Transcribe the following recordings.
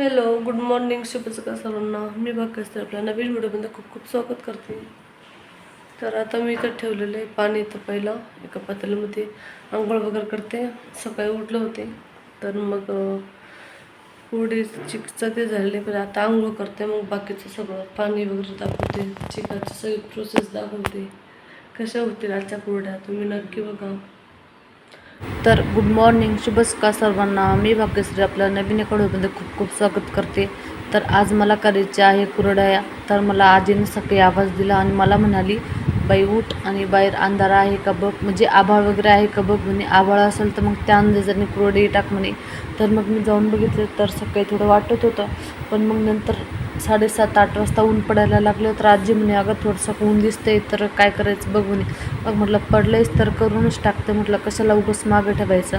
Hello good morning शुभचका सर्वांना. मी भाग्यस्थ आपल्या नवीन व्हिडिओमध्ये खूप खूप स्वागत करते. तर आता मी इथं ठेवलेलं आहे पाणी इथं पहिलं. एका पातेल्यामध्ये आंघोळ वगैरे करते. सकाळी उठले होते. तर मग पुढे चिकचं ते झाले पण आता आंघोळ करते. मग बाकीचं सगळं पाणी वगैरे दाखवते. चिकाची सगळी प्रोसेस दाखवते. कशा होतील आजच्या पुरड्या तुम्ही नक्की बघा. तर गुड मॉर्निंग शुभ सकाळ सर्वांना. मी भाग्यश्री आपल्या नवीन एका व्हिडिओमध्ये खूप खूप स्वागत करते. तर आज मला करायचे आहे कुरडया. तर मला आजीने सकाळी आवाज दिला आणि मला म्हणाली बाई उठ आणि बाहेर अंधार आहे का बघ? म्हणजे आभाळ वगैरे आहे का बघ म्हणे. आभाळ असेल तर मग त्या अंदाजाने कुरडई टाक म्हणे. तर मग मी जाऊन बघितलं तर सकाळी थोडं वाटत होतं. पण मग नंतर साडेसात आठ वाजता ऊन पडायला लागलं तर आजी म्हणे अगं थोडंसं ऊन दिसतंय तर काय करायचं बघ म्हणे. मग म्हटलं पडलंयच तर करूनच टाकते. म्हटलं कशाला उगस मागे ठेवायचं?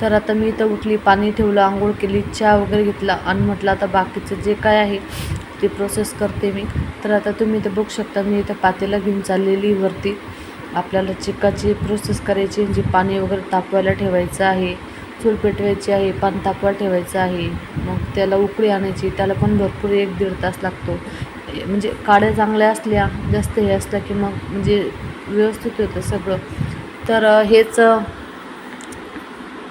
तर आता मी इथं उठली पाणी ठेवलं आंघोळ केली चहा वगैरे घेतला आणि म्हटलं आता बाकीचं जे काय आहे ते प्रोसेस करते मी. तर आता तुम्ही इथं बघू शकता मी इथं पातेला घेऊन चाललेली वरती. आपल्याला चिकाची प्रोसेस करायची म्हणजे पाणी वगैरे तापवायला ठेवायचं आहे. चूल पेटवायची आहे पाणी तापवायला ठेवायचं आहे. मग त्याला उकळी आणायची त्याला पण भरपूर एक दीड तास लागतो. म्हणजे काड्या चांगल्या असल्या जास्त हे असल्या की मग म्हणजे व्यवस्थित होतं सगळं. तर हेच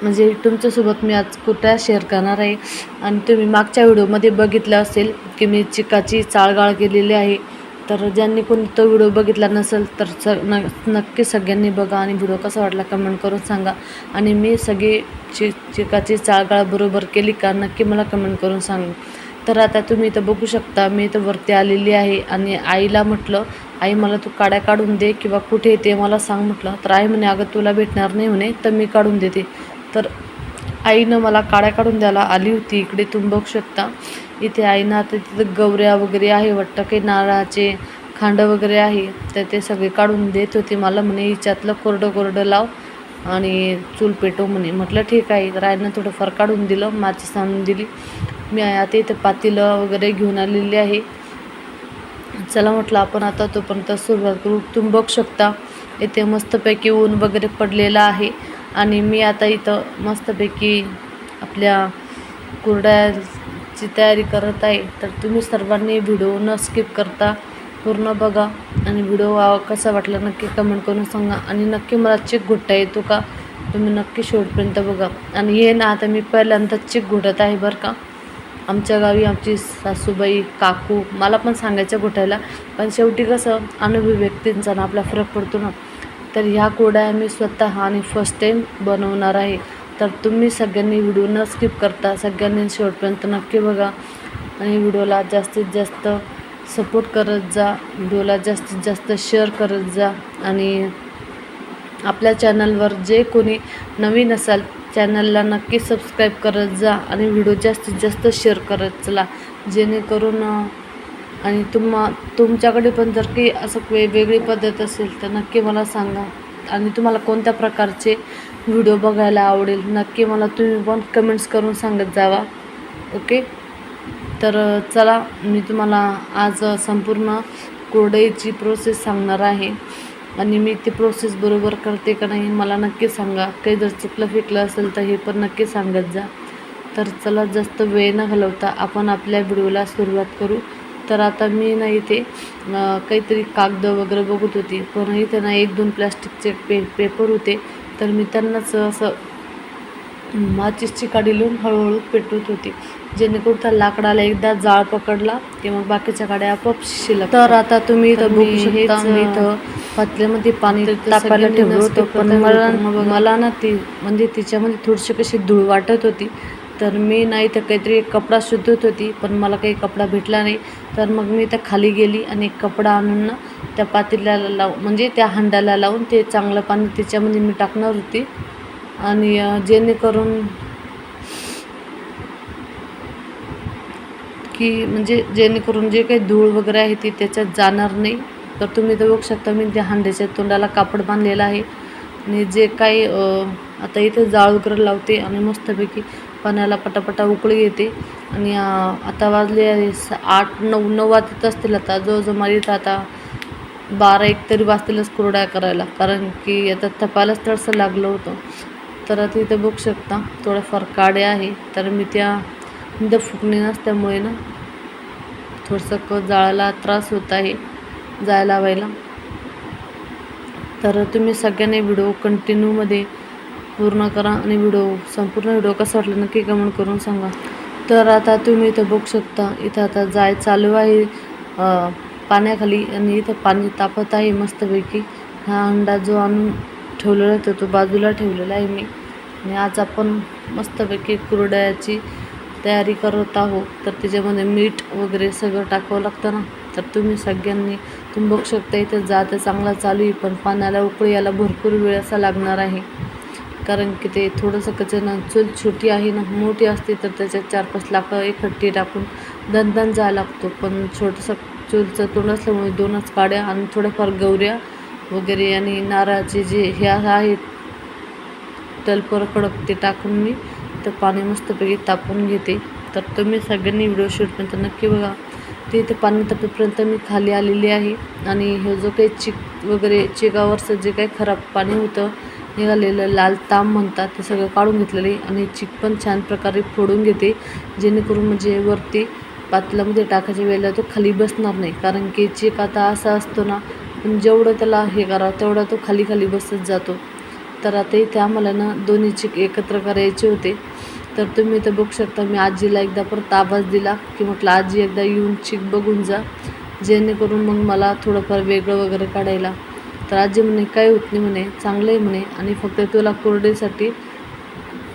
म्हणजे तुमच्यासोबत मी आज कुठ्या शेअर करणार आहे. आणि तुम्ही मागच्या व्हिडिओमध्ये बघितलं असेल की मी चिकाची चाळगाळ केलेली आहे. तर ज्यांनी कोणी तो व्हिडिओ बघितला नसेल तर स न नक्की सगळ्यांनी बघा आणि व्हिडिओ कसा वाटला कमेंट करून सांगा. आणि मी सगळी चि चिकाची चाळगाळ बरोबर केली का नक्की मला कमेंट करून सांगा. तर आता तुम्ही इथं बघू शकता मी इथं वरती आलेली आहे आणि आईला म्हटलं आई मला तू काड्या काढून दे किंवा कुठे ते मला सांग म्हटलं. तर आई म्हणे अगं तुला भेटणार नाही म्हणे तर मी काढून देते. तर आईनं मला काड्या काढून द्यायला आली होती. इकडे तुम्ही बघू शकता. इथे आईनं आता तिथं गवऱ्या वगैरे आहे वाटतं काही नारळाचे खांड वगैरे आहे तर ते सगळे काढून देत होते मला म्हणे हिच्यातलं कोरडं कोरडं लाव आणि चूल पेटव म्हणे. म्हटलं ठीक आहे तर आईनं थोडंफार काढून दिलं माचीस सांगून दिली. मी आता इथं पातेलं वगैरे घेऊन आलेली आहे. चला म्हटलं आपण आता तोपर्यंत सुरुवात करू. तुम्ही बघू शकता इथे मस्तपैकी ऊन वगैरे पडलेलं आहे आणि मी आता इथं मस्तपैकी आपल्या कुरड्या ची तयारी करत आहे. तर तुम्ही सर्वांनी व्हिडिओ न स्किप करता पूर्ण बघा. आणि व्हिडिओ कसा वाटला नक्की कमेंट करून सांगा. आणि नक्की मला चेक घुटता येतो का? तुम्ही नक्की शेवटपर्यंत बघा. आणि हे ना आता मी पहिल्यांदा चेक घुटत आहे बरं का. आमच्या गावी आमची सासूबाई काकू मला पण सांगायचं घोटायला. पण शेवटी कसं अनुभवी व्यक्तींचा ना आपला फरक पडतो ना. तर ह्या कोड्या मी स्वतः आणि फर्स्ट टाईम बनवणार आहे. तर तुम्ही सगळ्यांनी व्हिडिओ न स्किप करता सगळ्यांनी शेवटपर्यंत नक्की बघा. आणि व्हिडिओला जास्तीत जास्त सपोर्ट करत जा व्हिडिओला जास्तीत जास्त शेअर करत जा. आणि आपल्या चॅनलवर जे कोणी नवीन असाल चॅनलला नक्की सबस्क्राईब करत जा आणि व्हिडिओ जास्तीत जास्त शेअर करत चला. जेणेकरून आणि तुम्हा तुमच्याकडे पण जर काही असं वेगवेगळी पद्धत असेल तर नक्की मला सांगा. आणि तुम्हाला कोणत्या प्रकारचे व्हिडिओ बघायला आवडेल. नक्की मला तुम्ही पण कमेंट्स करून सांगत जावा. ओके तर चला मी तुम्हाला आज संपूर्ण कोरडईची प्रोसेस सांगणार आहे. आणि मी ती प्रोसेस बरोबर करते का नाही मला नक्की सांगा. काही जर चुकलं फिकलं असेल तर हे पण नक्की सांगत जा. तर चला जास्त वेळ न घालवता आपण आपल्या व्हिडिओला सुरुवात करू. तर आता मी ना इथे काहीतरी कागद वगैरे बघत होती. पण इथे ना एक दोन प्लॅस्टिकचे पे पेपर होते. तर मी त्यांनाच असं माचीसची काडी लावून हळूहळू पेटवत होती. जेणेकरून त्या लाकडाला एकदा जाळ पकडला की मग बाकीच्या काड्या आपोआप शिल्लक तर आता तुम्ही इथं बघू शकता मी इथं पातल्यामध्ये पाणी तापायला ठेवलं होतं पण मला मला ना ती म्हणजे तिच्यामध्ये थोडीशी कशी धूळ वाटत होती तर मी ना इथं काहीतरी एक कपडा शोधत होती पण मला काही कपडा भेटला नाही. तर मग मी त्या खाली गेली आणि एक कपडा आणून ना त्या पातेल्याला लाव म्हणजे त्या हांड्याला लावून ते चांगलं पाणी त्याच्यामध्ये मी टाकणार होती. आणि जेणेकरून की म्हणजे जेणेकरून जे काही धूळ वगैरे आहे ती त्याच्यात जाणार नाही. तर तुम्ही तर बघू शकता मी त्या हांड्याच्या तोंडाला कापड बांधलेलं आहे. आणि जे काही आता इथे जाळ वगैरे लावते आणि मस्तपैकी पाण्याला पटापटा उकळी येते. आणि आता वाजले आहे स- आठ नऊ नऊ वाजत असतील आता. जवळजवळ मला इथं आता बारा एक तरी वाजतीलच कुरड्या करायला. कारण की आता तपायलाच थोडंसं लागलं होतं. तर आता इथं बघू शकता थोड्याफार काड्या आहे. तर मी त्या द फुकणे नसल्यामुळे ना थोडंसं क जाळायला त्रास होत आहे जायला व्हायला. तर तुम्ही सगळ्यांनी व्हिडिओ कंटिन्यूमध्ये पूर्ण करा आणि व्हिडिओ संपूर्ण व्हिडिओ कसा वाटला नक्की कमेंट करून सांगा. तर आता तुम्ही इथं बघू शकता इथं आता जाय चालू आहे पाण्याखाली आणि इथं पाणी तापत आहे मस्तपैकी. हा अंडा जो आणून ठेवलेला होता तो बाजूला ठेवलेला आहे मी. आणि आज आपण मस्तपैकी कुरडयाची तयारी करत आहोत. तर त्याच्यामध्ये मीठ वगैरे सगळं टाकावं लागतं ना. तर तुम्ही सगळ्यांनी तुम्ही बघू शकता इथं जात चांगला चालू आहे पण पाण्याला उकळी यायला भरपूर वेळ असा लागणार आहे. कारण की ते थोडंसं कचरा चूल छोटी आहे ना मोठी असते तर त्याच्यात चार पाच लाकडं एकट्टी टाकून दणदण जायला लागतो. पण छोटंसं चूलचं तोंड असल्यामुळे दोनच काड्या आणि थोड्याफार गौऱ्या वगैरे आणि नारळाचे जे हे आहेत तलपर कडक ते टाकून मी तर पाणी मस्तपैकी तापून घेते. तर तुम्ही सगळ्यांनी व्हिडिओ शूटपर्यंत नक्की बघा. ते इथे पाणी तापेपर्यंत मी खाली आलेली आहे आणि हे जो काही चिक वगैरे चिकावरचं जे काही खराब पाणी होतं निघालेलं लाल ताम म्हणतात ते सगळं काढून घेतलेलं आहे आणि चिक पण छान प्रकारे फोडून घेते जेणेकरून म्हणजे वरती पातलामध्ये टाकायच्या वेळेला तो खाली बसणार नाही. कारण की चिक आता असा असतो ना पण जेवढं त्याला हे करावं तेवढा तो खाली खाली बसत जातो. तर आता इथे आम्हाला ना दोन्ही चिक एकत्र करायचे होते. तर तुम्ही इथं बघू शकता मी आजीला एकदा परत आवाज दिला की म्हटलं आजी एकदा येऊन चिक बघून जा. जेणेकरून मग मला थोडंफार वेगळं वगैरे काढायला तर आजी म्हणे काय होत नाही म्हणे चांगलं आहे म्हणे आणि फक्त तुला कोरडेसाठी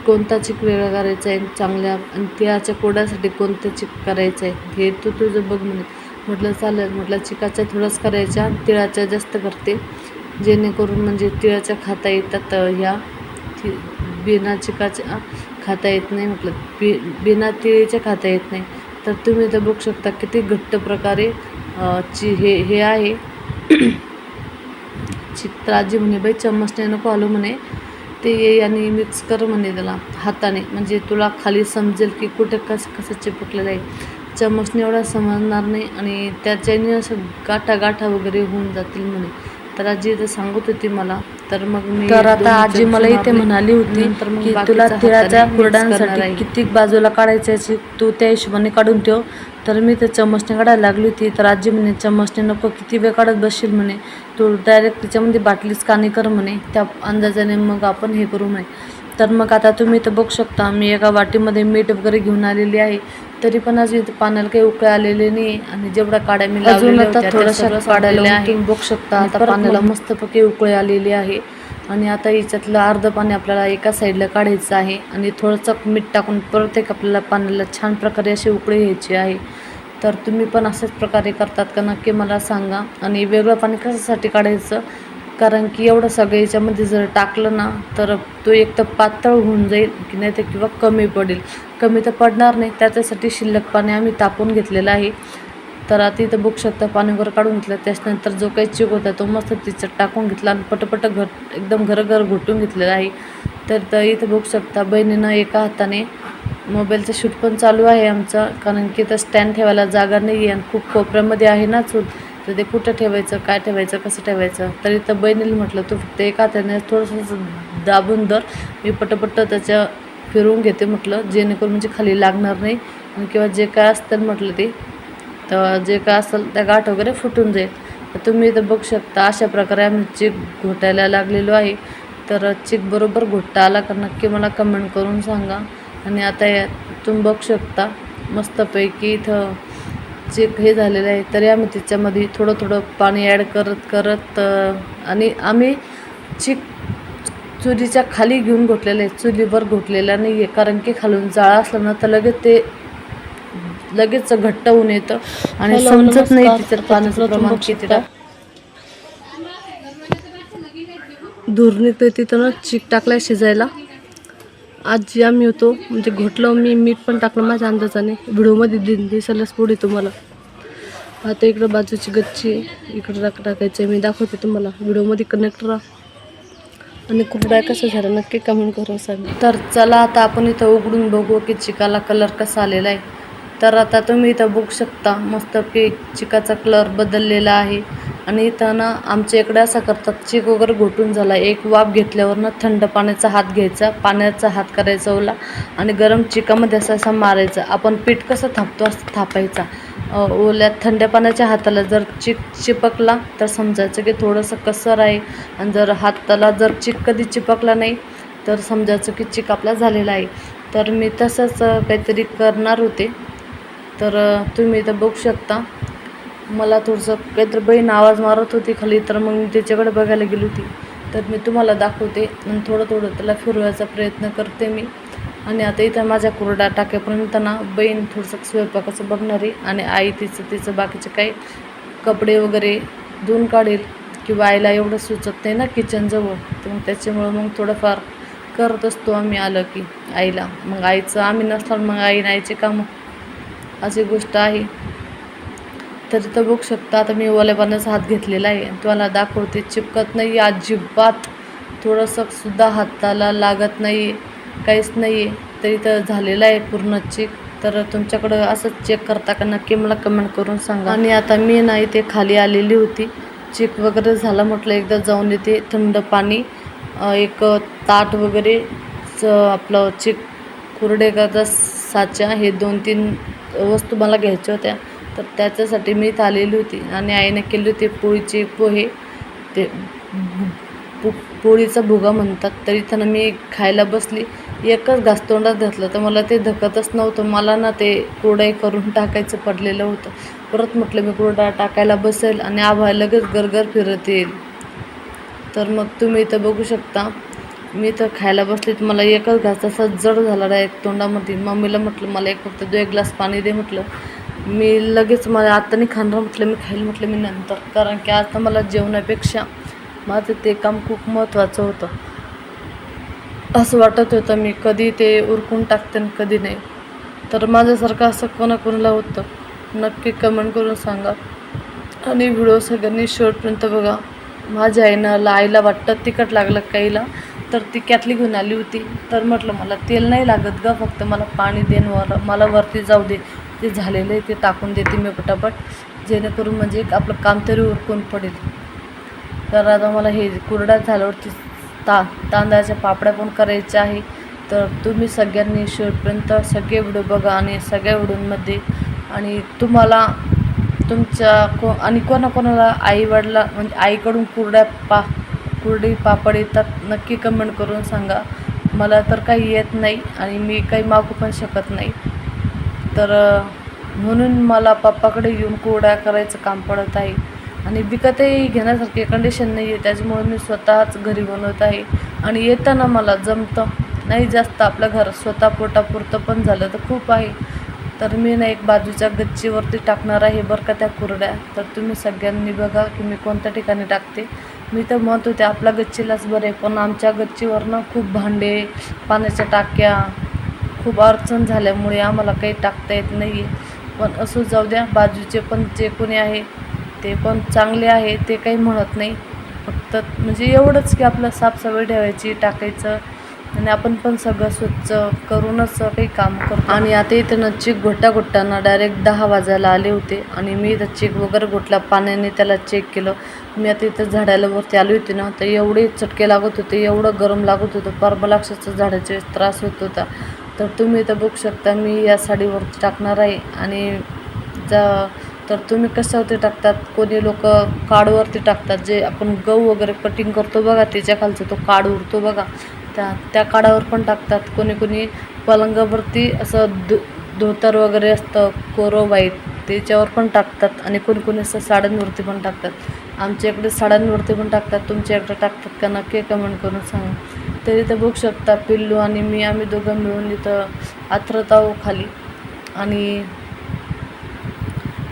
कोणता चिक वेगळा करायचा आहे चांगल्या आणि तिळाच्या कोड्यासाठी कोणतं चिक करायचं आहे हे तू तुझं बघ म्हणे. म्हटलं चालेल. म्हटलं चिकाच्या थोडंच करायच्या तिळाच्या जास्त करते जेणेकरून म्हणजे तिळाच्या खाता येतात ह्या ति बिना चिकाच्या खाता येत नाही. म्हटलं बि बिना तिळीच्या खाता येत नाही. तर तुम्ही तर बघू शकता किती घट्ट प्रकारे ची हे हे आहे. चित्राजी म्हणे बाई चम्मचने नको आलो म्हणे. ते ये आणि मिक्स कर म्हणे त्याला हाताने. म्हणजे तुला खाली समजेल की कुठे कसं कसं चिपकलेलं आहे. चम्मचने एवढा समजणार नाही आणि त्याच्याने असं गाठा गाठा वगैरे होऊन जातील म्हणे. तर आजी इथं सांगत होती मला. तर मग मी तर आता आजी मला इथे. म्हणाली होती नंतर मग तुला तिळाच्या कुरड्यांसाठी. किती बाजूला काढायचं तू त्या हिशोबाने काढून ठेव. तर मी ते चम्मचने काढायला लागली होती. तर आजी म्हणे चम्मचने नको किती वेळ काढत बसशील? म्हणे. तू डायरेक्ट त्याच्यामध्ये बाटलीच काणी कर म्हणे. त्या अंदाजाने मग आपण हे करू म्हणे. तर मग आता तुम्ही इथं बघू शकता मी एका वाटीमध्ये मीठ वगैरे घेऊन आलेली आहे. तरी पण अजून इथं पाण्याला काही उकळे आलेले नाही आणि जेवढ्या काड्या मी अजून आता सगळं काढायला आहे. बघू शकता. आता पाण्याला मस्तपैकी उकळी आलेली आहे. आणि आता याच्यातलं अर्धं पाणी आपल्याला एका साईडला काढायचं आहे आणि थोडंसं मीठ टाकून प्रत्येक आपल्याला पाण्याला छान प्रकारे अशी उकळी घ्यायची आहे. तर तुम्ही पण अशाच प्रकारे करतात का नक्की मला सांगा आणि वेगळं पाणी कशासाठी काढायचं? कारण की एवढं सगळं याच्यामध्ये जर टाकलं ना तर तो एक तर पातळ होऊन जाईल की नाही तर किंवा कमी पडेल. कमी तर पडणार नाही त्याच्यासाठी शिल्लक पाणी आम्ही तापून घेतलेलं आहे. तर आता इथं बघू शकता पाणी वगैरे काढून घेतलं. त्याच्यानंतर जो काही चिक होता तो मस्त तिच्यात टाकून घेतला आणि पटपट घर एकदम घरघर घोटून घेतलेला आहे. तर तर इथं बघू शकता. बहिणीनं एका हाताने मोबाईलचं शूट पण चालू आहे आमचं कारण की इथं स्टँड ठेवायला जागा नाही आहे आणि खूप कोपऱ्यामध्ये आहे ना चूल. तर ते कुठं ठेवायचं काय ठेवायचं कसं ठेवायचं? तर इथं बहिणीला म्हटलं तू फक्त एका हाताने थोडंसं दाबून दर मी पटपट त्याच्या फिरवून घेते म्हटलं. जेणेकरून म्हणजे खाली लागणार नाही. किंवा जे काय असतं म्हटलं ते तर जे काय असेल त्या गाठ वगैरे फुटून जाईल. तर तुम्ही इथं बघू शकता अशा प्रकारे आम्ही चिक घोटायला लागलेलो आहे. तर चिक बरोबर घोटता आला का नक्की मला कमेंट करून सांगा. आणि आता या तुम्ही बघू शकता मस्तपैकी इथं चिक हे झालेलं आहे. तरी आम्ही त्याच्यामध्ये थोडं थोडं पाणी ॲड करत करत आणि आम्ही चिक चुलीच्या खाली घेऊन घोटलेलं आहे. चुलीवर घोटलेला नाही आहे कारण की खालून जाळा असला ना तर लगेच ते लगेच घट्ट होऊन येतं आणि समजत नाही तर पाण्याचं प्रमाण किती बघू टाक धूर निघतं तिथं ना चीक टाकलाय शिजायला. आजी आम्ही होतो म्हणजे घोटलं मी मीठ पण टाकलं माझ्या अंदाजाने. व्हिडिओमध्ये दि दिसायलाच पुढे तुम्हाला. आता इकडं बाजूची गच्ची इकडं टाक टाकायचं आहे मी दाखवते तुम्हाला. व्हिडिओमध्ये कनेक्ट राहा. आणि कुरड्या कसं झालं नक्की कमेंट करून सांग. तर चला आता आपण इथं उघडून बघू की चिकाला कलर कसा आलेला आहे. तर आता तुम्ही इथं बघू शकता मस्त केक चिकाचा कलर बदललेला आहे. आणि इथं ना आमच्या इकडे असा करतात चिक वगैरे घोटून झाला. एक वाफ घेतल्यावर ना थंड पाण्याचा हात घ्यायचा पाण्याचा हात करायचा ओला आणि गरम चिकामध्ये असं असं मारायचा. आपण पीठ कसं थापतो असं थापायचा. ओल्या थंड पाण्याच्या हाताला जर चिक चिपकला तर समजायचं की थोडंसं कसर आहे. आणि जर हाताला जर चिक कधी चिपकला नाही तर समजायचं की चिक आपला झालेला आहे. तर मी तसंच काहीतरी करणार होते. तर तुम्ही इथं बघू शकता. मला थोडंसं काहीतरी बहीण आवाज मारत होती खाली तर मग मी त्याच्याकडे बघायला गेली होती. तर मी तुम्हाला दाखवते आणि थोडं थोडं त्याला फिरवायचा प्रयत्न करते मी. आणि आता इथं माझ्या कुरडा टाक्यापर्यंत ना बहीण थोडंसं स्वयंपाकाचं बघणारी आणि आई तिचं तिचं बाकीचे काही कपडे वगैरे धुवून काढेल किंवा आईला एवढं सुचत नाही ना किचनजवळ. तर मग त्याच्यामुळं मग थोडंफार करत असतो आम्ही आलं की आईला. मग आईचं आम्ही नसलं मग आईनं आईचे कामं अशी गोष्ट आहे. तर तिथं बघू शकता आता मी ओल्या हात घेतलेला आहे. तुम्हाला दाखवते चिपकत नाही अजिबात. थोडंसं सुद्धा हाताला लागत नाही काहीच नाही. आहे तर इथं झालेलं आहे पूर्ण चेक तर तुमच्याकडं असंच चेक करता का नक्की मला कमेंट करून सांगा. आणि आता मी ना इथे खाली आलेली होती. चेक वगैरे झाला म्हटलं एकदा जाऊन येते थंड पाणी एक ताट वगैरे आपलं चिक करता साचा हे दोन तीन वस्तू मला घ्यायच्या होत्या. तर त्याच्यासाठी मी इथं आलेली होती आणि आईने केली होती पोळीचे पोहे. ते पो पोळीचा भुगा म्हणतात तर इथं ना मी खायला बसली. एकच घास तोंडात घातलं तर मला ते धकतच नव्हतं. मला ना ते कुरडाई करून टाकायचं पडलेलं होतं. परत म्हटलं मी कुरडा टाकायला बसेल आणि आभा लगेच गरगर फिरत येईल. तर मग तुम्ही इथं बघू शकता. मी तर खायला बसले तर मला एकच घास असा जड झाला डायरेक्ट तोंडामध्ये. मम्मीला म्हटलं मला एक फक्त दो एक ग्लास पाणी दे म्हटलं. मी लगेच मला आत्ता नाही खाणार म्हटलं मी खाईल म्हटलं मी नंतर. कारण की आता मला जेवणापेक्षा माझं ते काम खूप महत्त्वाचं होतं. असं वाटत होतं मी कधी ते उरकून टाकते आणि कधी नाही. तर माझ्यासारखं असं कोणाकोणाला होतं? नक्की कमेंट करून सांगा. आणि व्हिडिओ सगळ्यांनी शेवटपर्यंत बघा. माझ्या आईनं ला आईला वाटतं तिखट लागलं काहीला तर ती कॅटली घेऊन आली होती. तर म्हटलं मला तेल नाही लागत ग फक्त मला पाणी देन वर मला वरती जाऊ दे. ते झालेलं आहे ते टाकून देते मी पटापट जेणेकरून म्हणजे एक आपलं काम तरी उरकून पडेल. तर आता मला हे कुरडा झाल्यावरती ता तांदळाच्या पापड्या पण करायच्या आहे. तर तुम्ही सगळ्यांनी शेवटपर्यंत सगळे व्हिडिओ बघा आणि सगळ्या व्हिडिओमध्ये आणि तुम्हाला तुमच्या को आणि कोणाकोणाला आईवडला म्हणजे आईकडून कुरड्या पा कुरडी पापड येतात नक्की कमेंट करून सांगा. मला तर काही येत नाही आणि मी काही मागू पण शकत नाही. तर म्हणून मला पप्पाकडे येऊन कुरड्या करायचं काम पडत आहे. आणि विकतही घेण्यासारखी कंडिशन नाही आहे त्याच्यामुळे मी स्वतःच घरी बनवत आहे. आणि येताना मला जमतं. नाही जास्त आपलं घर स्वतः पोटापुरतं पण झालं तर खूप आहे. तर मी ना एक बाजूच्या गच्चीवरती टाकणार आहे बरं का त्या कुरड्या. तर तुम्ही सगळ्यांनी बघा की मी कोणत्या ठिकाणी टाकते. मी तर म्हणत होते आपल्या गच्चीलाच बरे पण आमच्या गच्चीवर ना खूप भांडे पाण्याच्या टाक्या खूप अडचण झाल्यामुळे आम्हाला काही टाकता येत नाही आहे पण असं जाऊ द्या बाजूचे पण जे कोणी आहे ते पण चांगले आहे ते काही म्हणत नाही. फक्त म्हणजे एवढंच की आपलं साफसफाई ठेवायची टाकायचं आणि आपण पण सगळं स्वच्छ करूनच काही काम करतो. आणि आता इथं ना चेक घोटा घोटताना डायरेक्ट दहा वाजायला आले होते. आणि मी इथं चेक वगैरे घोटला पाण्याने त्याला चेक केलं. मी आता इथं झाडाला वरती आली होती ना तर एवढे चटके लागत होते एवढं गरम लागत होतं. फार मला झाडाचे त्रास होत होता. तर तुम्ही इथं बघू शकता मी या साडीवरती टाकणार आहे. आणि जा तर तुम्ही कशावरती टाकतात? कोणी लोक काडवरती टाकतात. जे आपण गहू वगैरे कटिंग करतो बघा त्याच्या खालचा तो काड उरतो बघा. त्या त्या काडावर पण टाकतात. कोणी कोणी पलंगावरती असं धो धोतर वगैरे असतं कोरो वाईट त्याच्यावर पण टाकतात. आणि कोणी कोणी असं साड्यांवरती पण टाकतात. आमच्या इकडे साड्यांवरती पण टाकतात. तुमच्या इकडे टाकतात का नक्की कमेंट करून सांगा. तरी ते बघू शकता पिल्लू आणि मी आम्ही दोघं मिळून इथं आथरत आहो खाली. आणि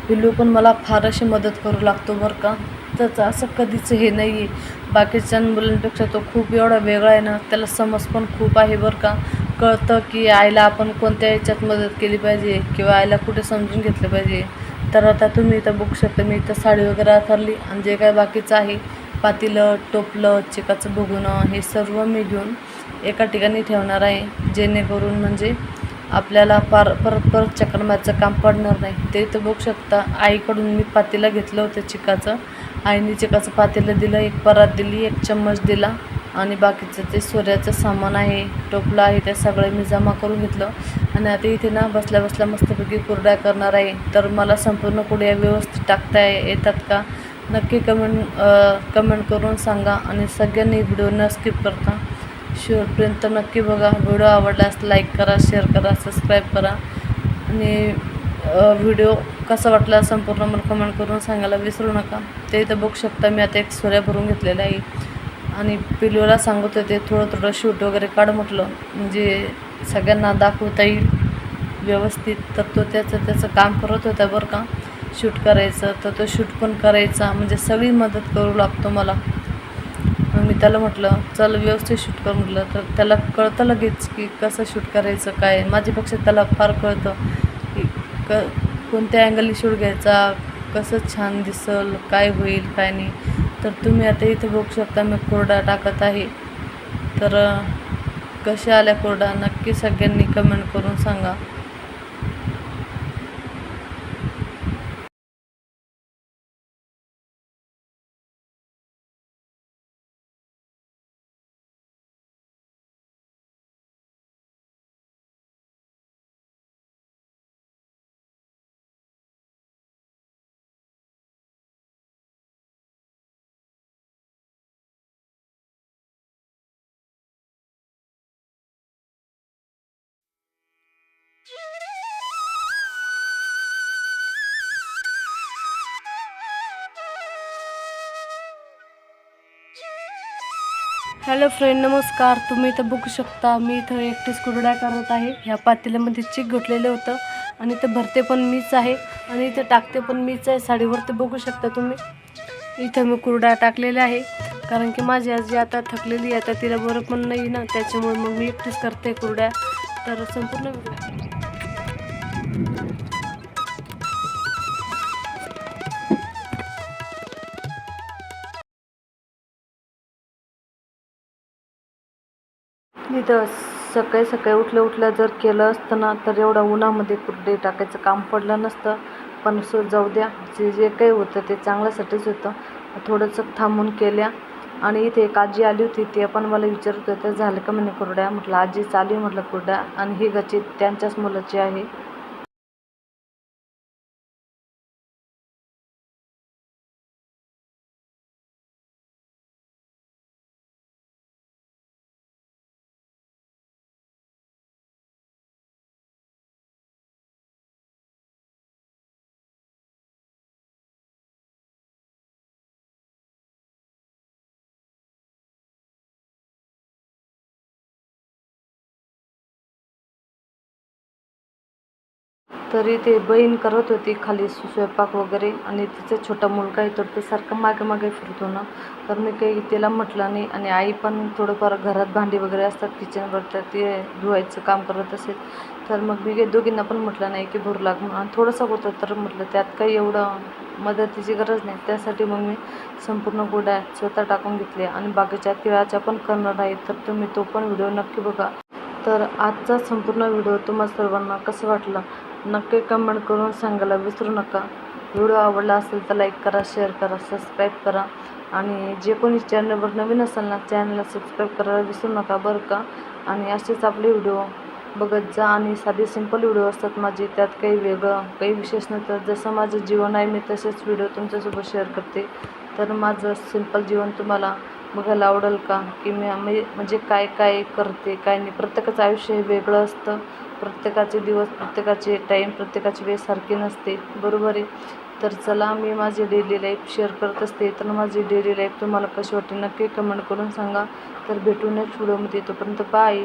पिल्लू पण मला फार अशी मदत करू लागतो बरं का. त्याचं असं कधीच हे नाही आहे बाकीच्या मुलांपेक्षा तो खूप एवढा वेगळा आहे ना त्याला समज पण खूप आहे बरं का. कळतं की आईला आपण कोणत्या याच्यात मदत केली पाहिजे किंवा आईला कुठे समजून घेतलं पाहिजे. तर आता तुम्ही इथं बघू शकता मी इथं साडी वगैरे आथरली आणि जे काय बाकीचं आहे पातीलं टोपलं चिकाचं भुगुणं हे सर्व मी घेऊन एका ठिकाणी ठेवणार आहे जेणेकरून म्हणजे आपल्याला पार परत परत चक्कर मारायचं काम पडणार नाही. ते इथं बघू शकता आईकडून मी पातीला घेतलं होतं चिकाचं. आईने चिकाचं पातेलं दिलं एक परात दिली एक चम्मच दिला आणि बाकीचं ते सोऱ्याचं सामान आहे टोपलं आहे ते सगळं मी जमा करून घेतलं. आणि आता इथे ना बसल्या बसल्या मस्तपैकी कुरड्या करणार आहे. तर मला संपूर्ण कुड्या व्यवस्थित टाकता येतात का? नक्की कमेंट कमेंट करून सांगा आणि सगळ्यांनी व्हिडिओ न स्किप करता शेवटपर्यंत नक्की बघा. व्हिडिओ आवडल्यास लाईक करा शेअर करा सबस्क्राईब करा आणि व्हिडिओ कसं वाटलं संपूर्ण मला कमेंट करून सांगायला विसरू नका. ते इथं बघू शकता मी आता एक सोऱ्या भरून घेतलेल्या आहे. आणि पिलूला सांगत होते थोडं थोडं शूट वगैरे काढ म्हटलं. म्हणजे सगळ्यांना दाखवता येईल व्यवस्थित. तर तो त्याचं त्याचं काम करत होता बरं का. शूट करायचं तर तो शूट पण करायचा. म्हणजे सगळी मदत करू लागतो मला. मी त्याला म्हटलं चल व्यवस्थित शूट कर म्हटलं. तर त्याला कळतं लगेच की कसं शूट करायचं काय. माझ्यापेक्षा त्याला फार कळतं की क कोणत्या अँगलने शूट घ्यायचा कसं छान दिसल काय होईल काय नाही. तर तुम्ही आता इथे बघू शकता मी कोरडा टाकत आहे. तर कशा आल्या कोरडा? नक्की सगळ्यांनी कमेंट करून सांगा. हॅलो फ्रेंड नमस्कार. तुम्ही इथं बघू शकता मी इथं एकटीच कुरड्या करत आहे. ह्या पातेल्यामध्ये चिक घुटलेलं होतं आणि इथं भरते पण मीच आहे आणि इथं टाकते पण मीच आहे. साडीवर ते बघू शकता तुम्ही. इथं मी कुरड्या टाकलेले आहे. कारण की माझी आजी आता थकलेली आहे आता तिला बरं पण नाही ना. त्याच्यामुळे मग मी एकटीच करते कुरड्या. तर संपूर्ण इथं सकाळी सकाळी उठल्या उठल्या जर केलं असतं ना तर एवढं उन्हामध्ये कुरडे टाकायचं काम पडलं नसतं. पण सो जाऊ द्या जे जे काही होतं ते चांगल्यासाठीच होतं. थोडंसं थांबून केल्या. आणि इथे एक आजी आली होती ते पण मला विचारत होतं झालं का म्हणे कुरड्या? म्हटलं आजी चालू आहे म्हटलं कुरड्या. आणि ही गची त्यांच्याच मुलाची आहे. तरी ते बहीण करत होती खाली स्वयंपाक वगैरे आणि तिचा छोटा मुलगा आहे ते सारखं मागे मागे फिरतो ना. तर मी काही तिला म्हटलं नाही आणि आई पण थोडंफार घरात भांडी वगैरे असतात किचनवर तर ते धुवायचं काम करत असेल. तर मग मी काही दोघींना पण म्हटलं नाही की भरू लाग म्हणून. आणि थोडंसं होतं तर म्हटलं त्यात काही एवढं मदतीची गरज नाही. त्यासाठी मग मी संपूर्ण गोड्या स्वतः टाकून घेतल्या आणि बाकीच्या तिळाच्या पण करणार आहे तर तुम्ही तो पण व्हिडिओ नक्की बघा. तर आजचा संपूर्ण व्हिडिओ तुम्हाला सर्वांना कसं वाटलं? नक्की कमेंट करून सांगायला विसरू नका. व्हिडिओ आवडला असेल तर लाईक करा शेअर करा सबस्क्राईब करा. आणि जे कोणी चॅनलवर नवीन असेल ना चॅनलला सबस्क्राईब करायला विसरू नका बरं का? आणि असेच आपले व्हिडिओ बघत जा आणि साधे सिंपल व्हिडिओ असतात माझे त्यात काही वेगळं काही विशेष नसतं जसं माझं जीवन आहे मी तसेच व्हिडिओ तुमच्यासोबत शेअर करते. तर माझं सिंपल जीवन तुम्हाला बघायला आवडेल का? की मी म्हणजे म्हणजे काय काय करते काय नाही? प्रत्येकाचं आयुष्य हे वेगळं असतं. प्रत्येकाचे दिवस प्रत्येकाचे टाईम प्रत्येकाची वेळ सारखी नसते. बरोबर आहे? तर चला मी माझी डेली लाईफ शेअर करत असते. तर माझी डेली लाईफ तुम्हाला कशी वाटते नक्की कमेंट करून सांगा. तर भेटू नेक्स्ट व्हिडिओमध्ये तोपर्यंत बाय